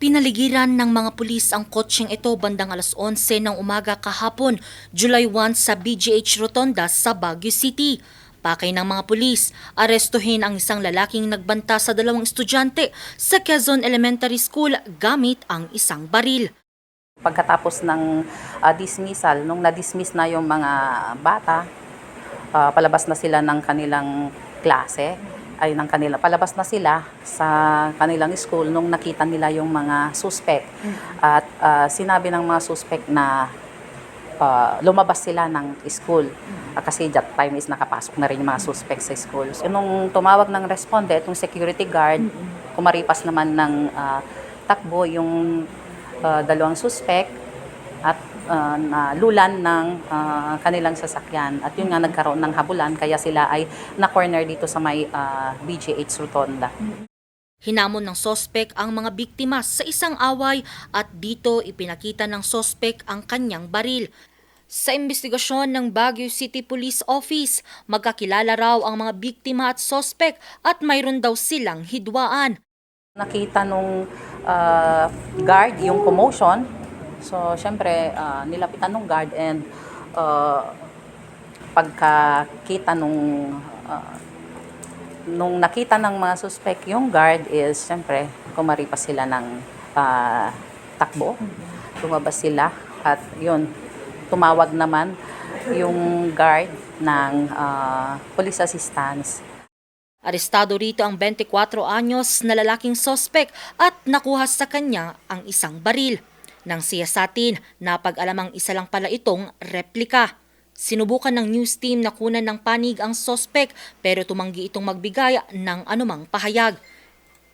Pinaligiran ng mga pulis ang kotseng ito bandang alas 11 ng umaga kahapon, July 1 sa BGH Rotonda sa Baguio City. Pakay ng mga pulis, arestuhin ang isang lalaking nagbanta sa dalawang estudyante sa Quezon Elementary School gamit ang isang baril. Pagkatapos ng ah, dismissal, nung na-dismiss na yung mga bata, ah, palabas na sila ng kanilang klase, ay ng kanila, palabas na sila sa kanilang school nung nakita nila yung mga suspect. At ah, sinabi ng mga suspect na ah, lumabas sila ng school. Ah, kasi that time is nakapasok na rin yung mga suspect sa school. So, nung tumawag ng responde, itong security guard, kumaripas naman ng ah, takbo yung ah, dalawang suspect at ah, nalulan ng ah, kanilang sasakyan. At yun nga nagkaroon ng habulan kaya sila ay na-corner dito sa may ah, BGH Rotonda. Hinamon ng sospek ang mga biktima sa isang away at dito ipinakita ng sospek ang kanyang baril. Sa investigasyon ng Baguio City Police Office, magkakilala raw ang mga biktima at sospek at mayroon daw silang hidwaan. Nakita nung ah, guard yung commotion. So, syempre, ah, nilapitan nung guard and ah, pagkakita nung ah, nung nakita ng mga suspect yung guard is syempre kumaripas sila ng ah, takbo. Lumabas sila at yun, tumawag naman yung guard ng ah, police assistance Arestado rito ang 24 anyos na lalaking sospek at nakuha sa kanya ang isang baril. Nang siyasatin, napag-alamang isa lang pala itong replika. Sinubukan ng news team na kunan ng panig ang sospek pero tumanggi itong magbigay ng anumang pahayag.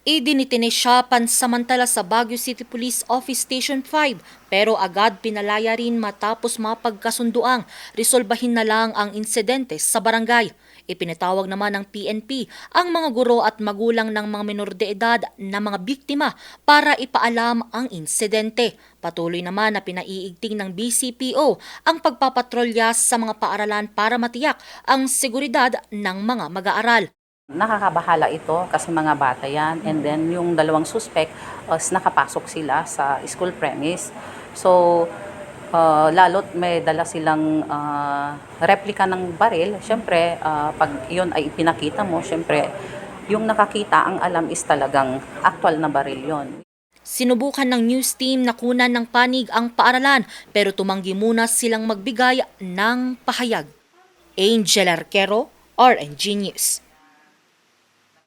Idinitine siya pansamantala sa Baguio City Police Office Station 5 pero agad pinalaya rin matapos mapagkasunduang resolbahin na lang ang insidente sa barangay. Ipinatawag naman ng PNP ang mga guro at magulang ng mga menor de edad na mga biktima para ipaalam ang insidente. Patuloy naman na pinaiigting ng BCPO ang pagpapatrolya sa mga paaralan para matiyak ang seguridad ng mga mag-aaral. Nakakabahala ito kasi mga bata yan. And then yung dalawang suspect, uh, nakapasok sila sa school premise. So, uh, lalo't may dala silang uh, replika ng baril. Siyempre, uh, pag yun ay ipinakita mo, siyempre, yung nakakita ang alam is talagang actual na baril yon. Sinubukan ng news team na kunan ng panig ang paaralan pero tumanggi muna silang magbigay ng pahayag. Angel Arquero, RNG News.